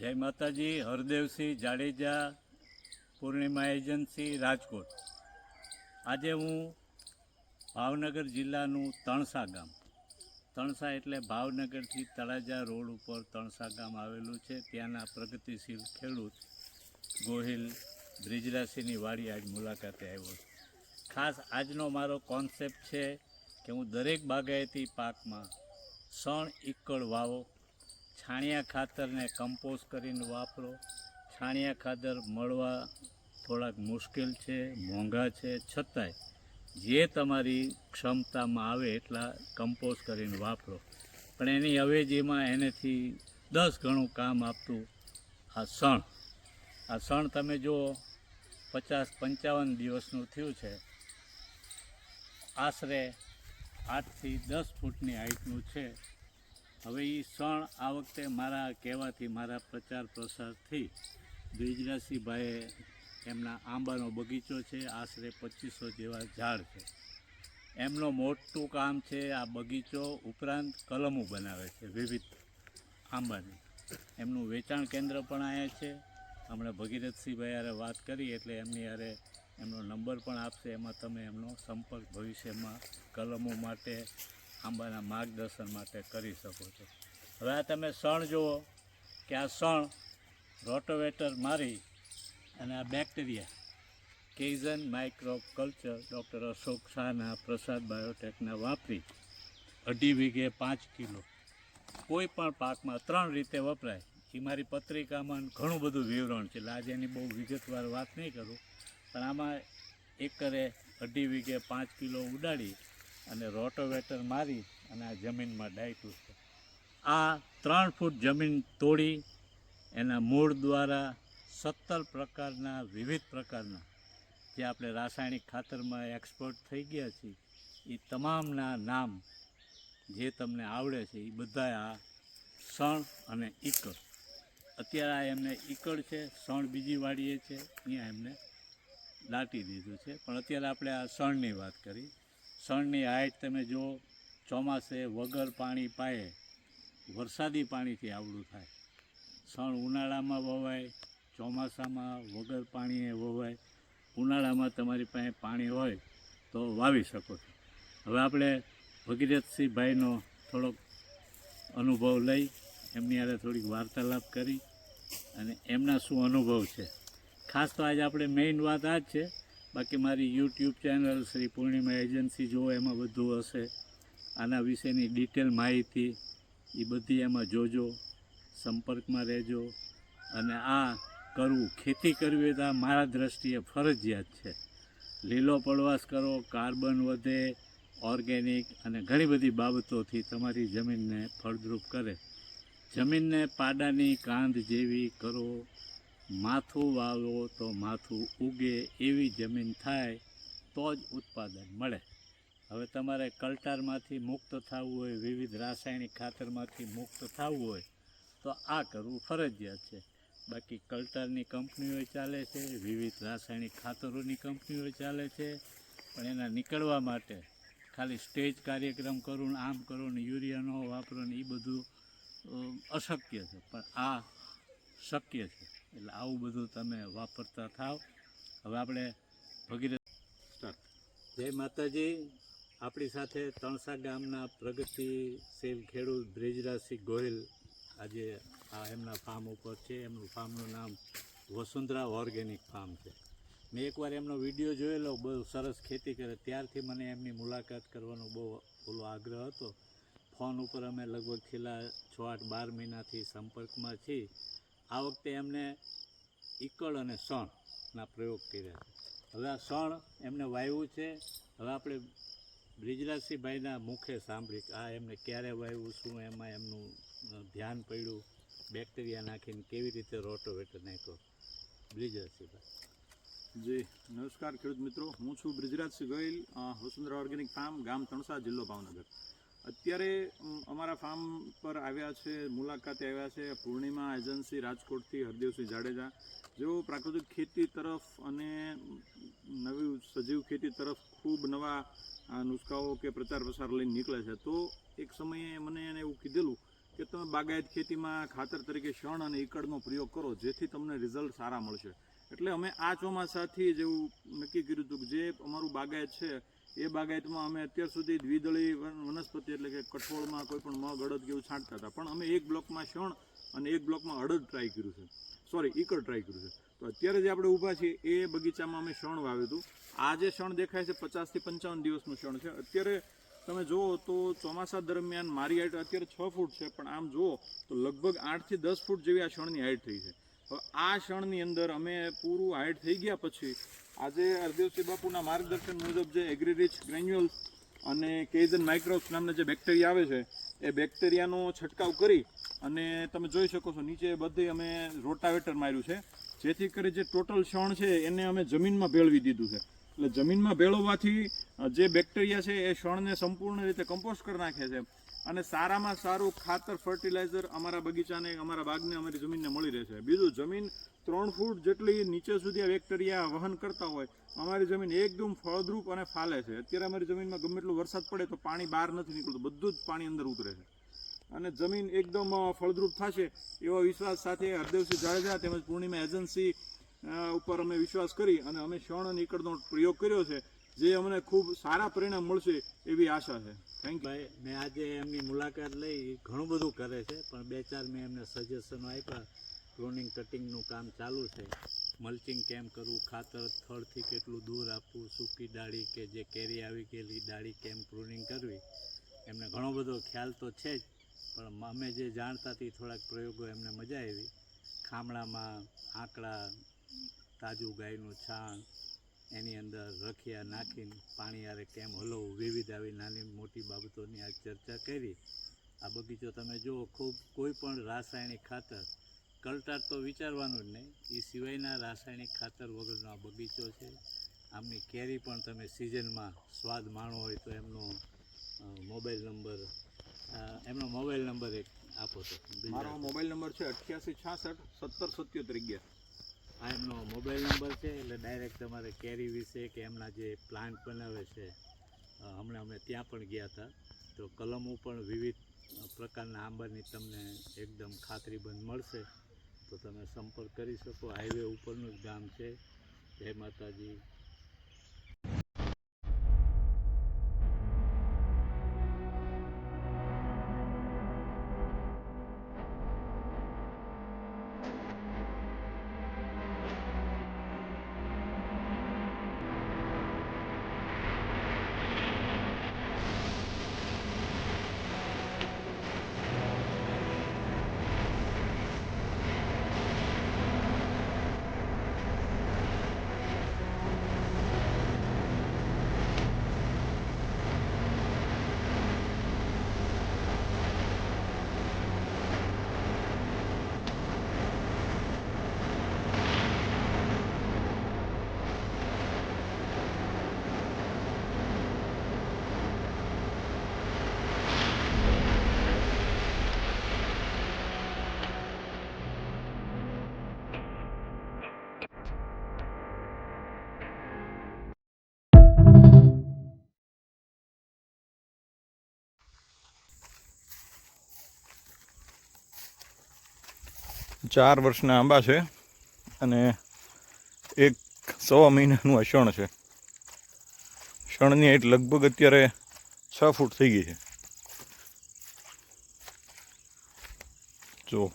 જય માતાજી, હરદેવસિંહ જાડેજા, પૂર્ણિમા એજન્સી, રાજકોટ. આજે હું ભાવનગર જિલ્લાનું તણસા ગામ. તણસા એટલે ભાવનગરથી તળાજા રોડ ઉપર તણસા ગામ આવેલું છે. ત્યાંના પ્રગતિશીલ ખેડૂત ગોહિલ બ્રિજરાસીની વાડી આજ મુલાકાતે આવ્યો છું. ખાસ આજનો મારો કોન્સેપ્ટ છે કે હું દરેક બાગાયતી પાકમાં સણ ઇક્કળ વાવો છાણિયા ખાતરને કમ્પોઝ કરીને વાપરો. છાણિયા ખાતર મળવા થોડાક મુશ્કેલ છે, મોંઘા છે. છતાંય જે તમારી ક્ષમતામાં આવે એટલા કમ્પોઝ કરીને વાપરો. પણ એની અવેજીમાં એનેથી દસ ગણું કામ આપતું આ સણ. આ સણ તમે જુઓ, પચાસ પંચાવન દિવસનું થયું છે. આશરે આઠથી દસ ફૂટની હાઈટનું છે. હવે એ સણ આ વખતે મારા કહેવાથી મારા પ્રચાર પ્રસારથી બ્રિજરાસીભાઈએ એમના આંબાનો બગીચો છે, આશરે પચીસો જેવા ઝાડ છે. એમનો મોટું કામ છે આ બગીચો ઉપરાંત કલમો બનાવે છે, વિવિધ આંબાની. એમનું વેચાણ કેન્દ્ર પણ અહીંયા છે. હમણાં ભગીરથસિંહભાઈ યારે વાત કરી એટલે એમની યારે એમનો નંબર પણ આપશે, એમાં તમે એમનો સંપર્ક ભવિષ્યમાં કલમો માટે આંબાના માર્ગદર્શન માટે કરી શકો છો. હવે આ તમે સણ જુઓ, કે આ સણ રોટોવેટર મારી અને આ બેક્ટેરિયા, કેઝન માઇક્રો કલ્ચર ડૉક્ટર અશોક શાહના પ્રસાદ બાયોટેકના વાપરી અઢી વીઘે પાંચ કિલો. કોઈ પણ પાકમાં ત્રણ રીતે વપરાય. એ મારી પત્રિકામાં ઘણું બધું વિવરણ છે. એટલે આજે એની બહુ વિગતવાર વાત નહીં કરું. પણ આમાં એકરે અઢી વીઘે પાંચ કિલો ઉડાડી અને રોટોવેટર મારી અને આ જમીનમાં ડાયટું છે. આ ત્રણ ફૂટ જમીન તોડી એના મૂળ દ્વારા સત્તર પ્રકારના, વિવિધ પ્રકારના જે આપણે રાસાયણિક ખાતરમાં એક્સપર્ટ થઈ ગયા છીએ એ તમામના નામ જે તમને આવડે છે એ બધા આ સણ અને ઈકળ. અત્યારે આ એમને ઈકળ છે, સણ બીજી વાડીએ છે, અહીંયા એમને દાટી દીધું છે. પણ અત્યારે આપણે આ સણની વાત કરી. સણની હાઈટ તમે જો ચોમાસે વગર પાણી પાયે વરસાદી પાણીથી આવડું થાય. સણ ઉનાળામાં વવાય, ચોમાસામાં વગર પાણીએ વવાય, ઉનાળામાં તમારી પાસે પાણી હોય તો વાવી શકો છો. હવે આપણે ભગીરથસિંહભાઈનો થોડોક અનુભવ લઈ, એમની હારે થોડીક વાર્તાલાપ કરી અને એમના શું અનુભવ છે. ખાસ તો આજે આપણે મેઇન વાત આ જ છે બાકી મારી YouTube channel Shri Purnima agency જુઓ, એમાં બધું હશે. આના વિશેની ડિટેલ માહિતી એ બધી એમાં જોજો, સંપર્કમાં રહેજો. અને આ કરવું, ખેતી કરવી તો મારા દ્રષ્ટિએ ફરજિયાત છે. લીલો પડવાશ કરો, કાર્બન વધે, ઓર્ગેનિક અને ઘણી બધી બાબતોથી તમારી જમીનને ફળદ્રુપ કરે. જમીનને પાડાની કાંધ જેવી કરો માથું વાવો તો માથું ઉગે, એવી જમીન થાય, તો જ ઉત્પાદન મળે. હવે તમારે કલ્ટારમાંથી મુક્ત થવું હોય, વિવિધ રાસાયણિક ખાતરમાંથી મુક્ત થવું હોય, તો આ કરવું ફરજિયાત છે. બાકી કલ્ટારની કંપનીઓ ચાલે છે, વિવિધ રાસાયણિક ખાતરોની કંપનીઓ ચાલે છે, પણ એના નીકળવા માટે ખાલી સ્ટેજ કાર્યક્રમ કરો ને આમ કરો ને યુરિયા ન વાપરો ને એ બધું અશક્ય છે. પણ આ શક્ય છે. એટલે આવું બધું તમે વાપરતા થાવ. હવે આપણે ભગીરથ સ્ટાર્ટ જય માતાજી. આપણી સાથે તણસા ગામના પ્રગતિશીલ ખેડૂત બ્રિજરાજસિંહ ગોહિલ આજે આ એમના ફાર્મ ઉપર છે. એમનું ફાર્મનું નામ વસુંધરા ઓર્ગેનિક ફાર્મ છે. મેં એકવાર એમનો વીડિયો જોયેલો, બહુ સરસ ખેતી કરે. ત્યારથી મને એમની મુલાકાત કરવાનો બહુ ઓલો આગ્રહ હતો. ફોન ઉપર અમે લગભગ છેલ્લા છ આઠ બાર મહિનાથી સંપર્કમાં છીએ. આ વખતે એમને ઈકળ અને સણના પ્રયોગ કર્યા છે. હવે આ સણ એમને વાવ્યું છે. હવે આપણે બ્રિજરાજસિંહભાઈના મુખે સાંભળી આ એમને ક્યારે વાવ્યું શું એમાં એમનું ધ્યાન પડ્યું, બેક્ટેરિયા નાખીને કેવી રીતે રોટોવેટર નાખ્યો? બ્રિજરાસિંહભાઈ જી, નમસ્કાર ખેડૂત મિત્રો. હું છું બ્રિજરાજસિંહ ગોયલ વસુંધરા ઓર્ગેનિક ફાર્મ, ગામ તણસા, જિલ્લો ભાવનગર. અત્યારે અમારા ફાર્મ પર આવ્યા છે, મુલાકાતે આવ્યા છે, પૂર્ણિમા એજન્સી રાજકોટથી હરદેવસિંહ જાડેજા. જેઓ પ્રાકૃતિક ખેતી તરફ અને નવી સજીવ ખેતી તરફ ખૂબ નવા નુસ્ખાઓ કે પ્રચાર પ્રસાર લઈને નીકળે છે. તો એક સમયે મને એને એવું કીધેલું કે તમે બાગાયત ખેતીમાં ખાતર તરીકે શણ અને ઈકડનો પ્રયોગ કરો, જેથી તમને રિઝલ્ટ સારા મળશે. એટલે અમે આ ચોમાસાથી જેવું નક્કી કર્યું હતું કે જે અમારું બાગાયત છે એ બાગાયતમાં અમે અત્યાર સુધી દ્વિદળી વનસ્પતિ એટલે કે કઠોળમાં કોઈ પણ મગ, અડદ કે એવું છાંટતા હતા. પણ અમે એક બ્લોકમાં શણ અને એક બ્લોકમાં અડદ ટ્રાય કર્યું છે. સોરી ઈકડ ટ્રાય કર્યું છે. તો અત્યારે જે આપણે ઊભા છીએ, એ બગીચામાં અમે શણ વાવ્યું હતું. આ જે શણ દેખાય છે પચાસથી પંચાવન દિવસનું શણ છે. અત્યારે તમે જુઓ તો ચોમાસા દરમિયાન મારી હાઈટ અત્યારે છ ફૂટ છે, પણ આમ જુઓ તો લગભગ આઠથી દસ ફૂટ જેવી આ શણની હાઈટ થઈ છે. આ ક્ષણની અંદર અમે પૂરું હાઇટ થઈ ગયા પછી આજે હરદેવસિંહ બાપુના માર્ગદર્શન મુજબ જે એગ્રીરિચ ગ્રેન્યુઅલ્સ અને કેઝન માઇક્રોબ્સ નામના જે બેક્ટેરિયા આવે છે, એ બેક્ટેરિયાનો છંટકાવ કરી અને તમે જોઈ શકો છો, નીચે બધે અમે રોટાવેટર માર્યું છે. જેથી કરી જે ટોટલ ક્ષણ છે, એને અમે જમીનમાં ભેળવી દીધું છે. એટલે જમીનમાં ભેળવવાથી જે બેક્ટેરિયા છે, એ ક્ષણને સંપૂર્ણ રીતે કમ્પોસ્ટ કરી નાખે છે. અને સારામાં સારું ખાતર ફર્ટિલાઇઝર અમારા બગીચાને, અમારા બાગને, અમારી જમીનને મળી રહે છે બીજું, જમીન ત્રણ ફૂટ જેટલી નીચે સુધી આ બેક્ટેરિયા વહન કરતા હોય, અમારી જમીન એકદમ ફળદ્રુપ અને ફાલે છે. અત્યારે અમારી જમીનમાં ગમે એટલો વરસાદ પડે તો પાણી બહાર નથી નીકળતું, બધું જ પાણી અંદર ઉતરે છે. અને જમીન એકદમ ફળદ્રુપ થશે એવા વિશ્વાસ સાથે હરદેવસિંહ જાડેજા તેમજ પૂર્ણિમા એજન્સી ઉપર અમે વિશ્વાસ કરી અને અમે શણ અને ઈકડનો પ્રયોગ કર્યો છે. જે અમને ખૂબ સારા પરિણામ મળશે એવી આશા છે. થેન્ક ભાઈ, મેં આજે એમની મુલાકાત લઈ, ઘણું બધું કરે છે, પણ બે ચાર મેં એમને સજેશનો આપ્યા પ્રોનિંગ કટિંગનું કામ ચાલુ છે. મલ્ચિંગ કેમ કરવું, ખાતર થડથી કેટલું દૂર આપવું, સૂકી ડાળી કે જે કેરી આવી ગયેલી ડાળી કેમ પ્રૂનિંગ કરવી? એમને ઘણો બધો ખ્યાલ તો છે જ, પણ અમે જે જાણતા હતી થોડાક પ્રયોગો એમને મજા આવી. ખામણામાં આંકડા, તાજું ગાયનું છાણ એની અંદર રખિયા નાખીને પાણી આરે કેમ હલવું? વિવિધ આવી નાની મોટી બાબતોની આ ચર્ચા કરી. આ બગીચો તમે જુઓ, ખૂબ કોઈ પણ રાસાયણિક ખાતર, કલટાર તો વિચારવાનું જ નહીં. એ સિવાયના રાસાયણિક ખાતર વગરનો આ બગીચો છે. આમની કેરી પણ તમે સિઝનમાં સ્વાદ માણવો હોય તો એમનો મોબાઈલ નંબર એમનો મોબાઈલ નંબર એક આપો તો. મારો મોબાઈલ નંબર છે અઠ્યાસી છાસઠ સત્તર સત્યોતેર અગિયાર. આ એમનો મોબાઈલ નંબર છે એટલે ડાયરેક્ટ તમારે કેરી વિશે કે એમના જે પ્લાન્ટ બનાવે છે હમણાં અમે ત્યાં પણ ગયા હતા. તો કલમો પણ વિવિધ પ્રકારના આંબાની તમને એકદમ ખાતરીબંધ મળશે. તો તમે સંપર્ક કરી શકો. હાઈવે ઉપરનું જ ગામ છે. જય માતાજી. ચાર વર્ષના આંબા છે અને એક સવા મહિનાનું આ શણ છે. શણની હાઈટ લગભગ અત્યારે છ ફૂટ થઈ ગઈ છે. જો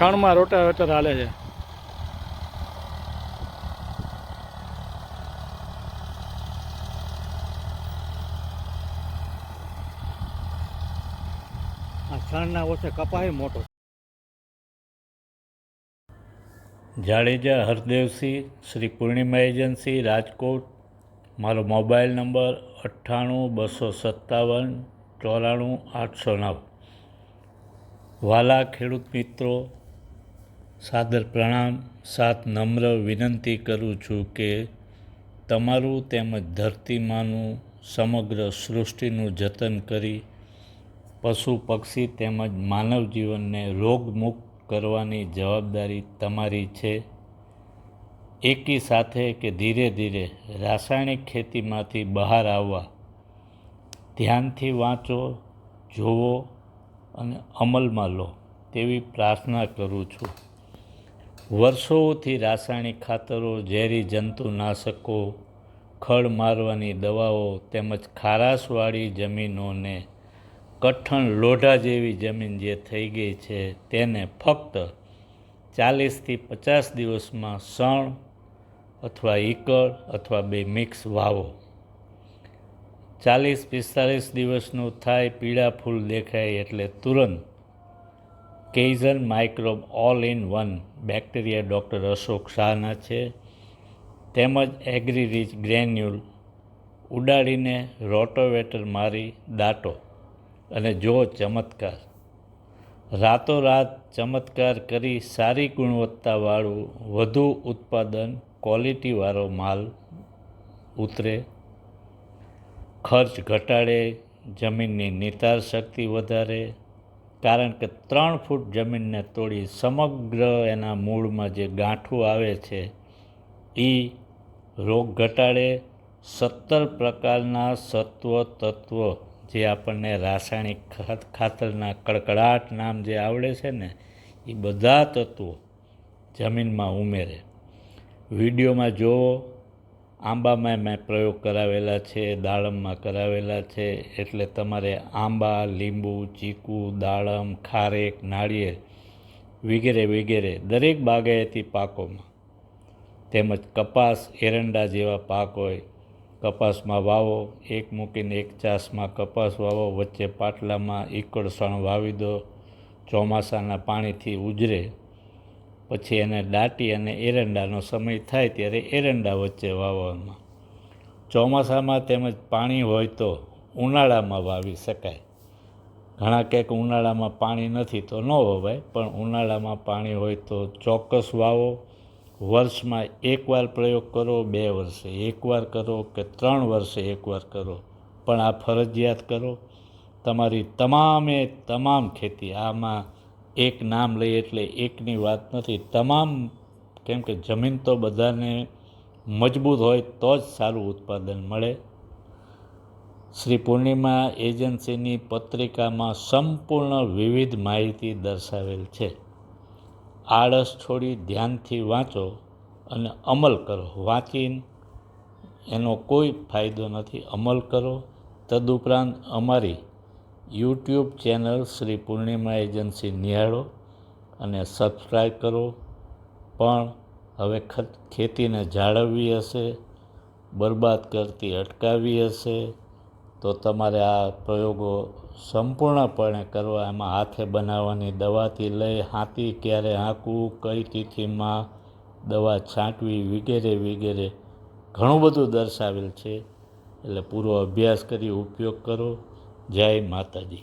છાણમાં રોટાવેટર હાલે છે. આ છાણના ઓછે કપાય મોટો. જાડેજા હરદેવસિંહ, શ્રી પૂર્ણિમા એજન્સી, રાજકોટ. મારો મોબાઈલ નંબર અઠ્ઠાણું, બસો સત્તાવન, ચોરાણું, આઠસો નવ. વાલા ખેડૂત મિત્રો સાદર પ્રણામ, સાત નમ્ર વિનંતી કરું છું કે તમારું તેમજ ધરતીમાંનું સમગ્ર સૃષ્ટિનું જતન કરી પશુ, પક્ષી તેમજ માનવ જીવનને રોગમુક્ત કરવાની જવાબદારી તમારી છે. એકી સાથે કે ધીરે ધીરે રાસાયણિક ખેતીમાંથી બહાર આવવા, ધ્યાનથી વાંચો જોવો અને અમલમાં લો તેવી પ્રાર્થના કરું છું. વર્ષોથી રાસાયણિક ખાતરો, ઝેરી જંતુનાશકો ખડ મારવાની દવાઓ તેમજ ખારાશવાળી જમીનોને કઠણ લોઢા જેવી જમીન જે થઈ ગઈ છે તેને ફક્ત ચાલીસથી પચાસ દિવસમાં સણ અથવા ઈકળ અથવા બે મિક્સ વાવો. ચાલીસ પિસ્તાલીસ દિવસનું થાય પીળા ફૂલ દેખાય એટલે તુરંત Kaizen microbe all in one bacteria doctor Ashok શાહના છે. તેમજ એગ્રી રીચ ગ્રેન્યુલ ઉડાડીને રોટોવેટર મારી દાટો અને જો ચમત્કાર. રાતોરાત ચમત્કાર કરી સારી ગુણવત્તાવાળું વધુ ઉત્પાદન ક્વોલિટીવાળો માલ ઉતરે. ખર્ચ ઘટાડે, જમીનની નિતાર શક્તિ વધારે કારણ કે ત્રણ ફૂટ જમીનને તોડી સમગ્ર એના મૂળમાં જે ગાંઠું આવે છે એ રોગ ઘટાડે સત્તર પ્રકારના સત્વ તત્વો જે આપણને રાસાયણિક ખાતરના કડકડાટ નામ જે આવડે છે ને એ બધા તત્વો જમીનમાં ઉમેરે. વિડીયોમાં જુઓ આંબામાં મેં પ્રયોગ કરાવેલા છે, દાડમમાં કરાવેલા છે, એટલે તમારે આંબા, લીંબુ, ચીકુ, દાડમ, ખારેક, નાળિયેર વગેરે વગેરે દરેક બાગાયતી પાકોમાં. તેમજ કપાસ, એરંડા જેવા પાક હોય, કપાસમાં વાવો, એક મૂકીને એક ચાસમાં કપાસ વાવો, વચ્ચે પાટલામાં ઈકળસણ વાવી દો, ચોમાસાના પાણીથી ઉજરે પછી એને દાટી અને એરંડાનો સમય થાય ત્યારે એરંડા વચ્ચે વાવવામાં. ચોમાસામાં તેમજ પાણી હોય તો ઉનાળામાં વાવી શકાય. ઘણા ક્યાંક ઉનાળામાં પાણી નથી તો ન વવાય, પણ ઉનાળામાં પાણી હોય તો ચોક્કસ વાવો. વર્ષમાં એકવાર પ્રયોગ કરો, બે વર્ષે એકવાર કરો કે ત્રણ વર્ષે એકવાર કરો. પણ આ ફરજિયાત કરો. તમારી તમામે તમામ ખેતી, આમાં એક નામ લઈએ એટલે એકની વાત નથી. તમામ, કેમ કે જમીન તો બધાને મજબૂત હોય તો જ સારું ઉત્પાદન મળે. શ્રી પૂર્ણિમા એજન્સીની પત્રિકામાં સંપૂર્ણ વિવિધ માહિતી દર્શાવેલ છે. આળસ છોડી ધ્યાનથી વાંચો અને અમલ કરો. વાંચીને એનો કોઈ ફાયદો નથી. અમલ કરો. તદુપરાંત અમારી YouTube channel Shri Purnima agency નિહાળો અને સબસ્ક્રાઈબ કરો. પણ હવે ખત ખેતીને જાળવવી હશે, બરબાદ કરતી અટકાવવી હશે, તો તમારે આ પ્રયોગો સંપૂર્ણપણે કરવા એમાં હાથે બનાવવાની દવાથી લઈ હાથી ક્યારે હાંકવું, કઈ તિથિમાં દવા છાંટવી વગેરે વગેરે ઘણું બધું દર્શાવેલ છે. એટલે પૂરો અભ્યાસ કરી, ઉપયોગ કરો. જય માતાજી.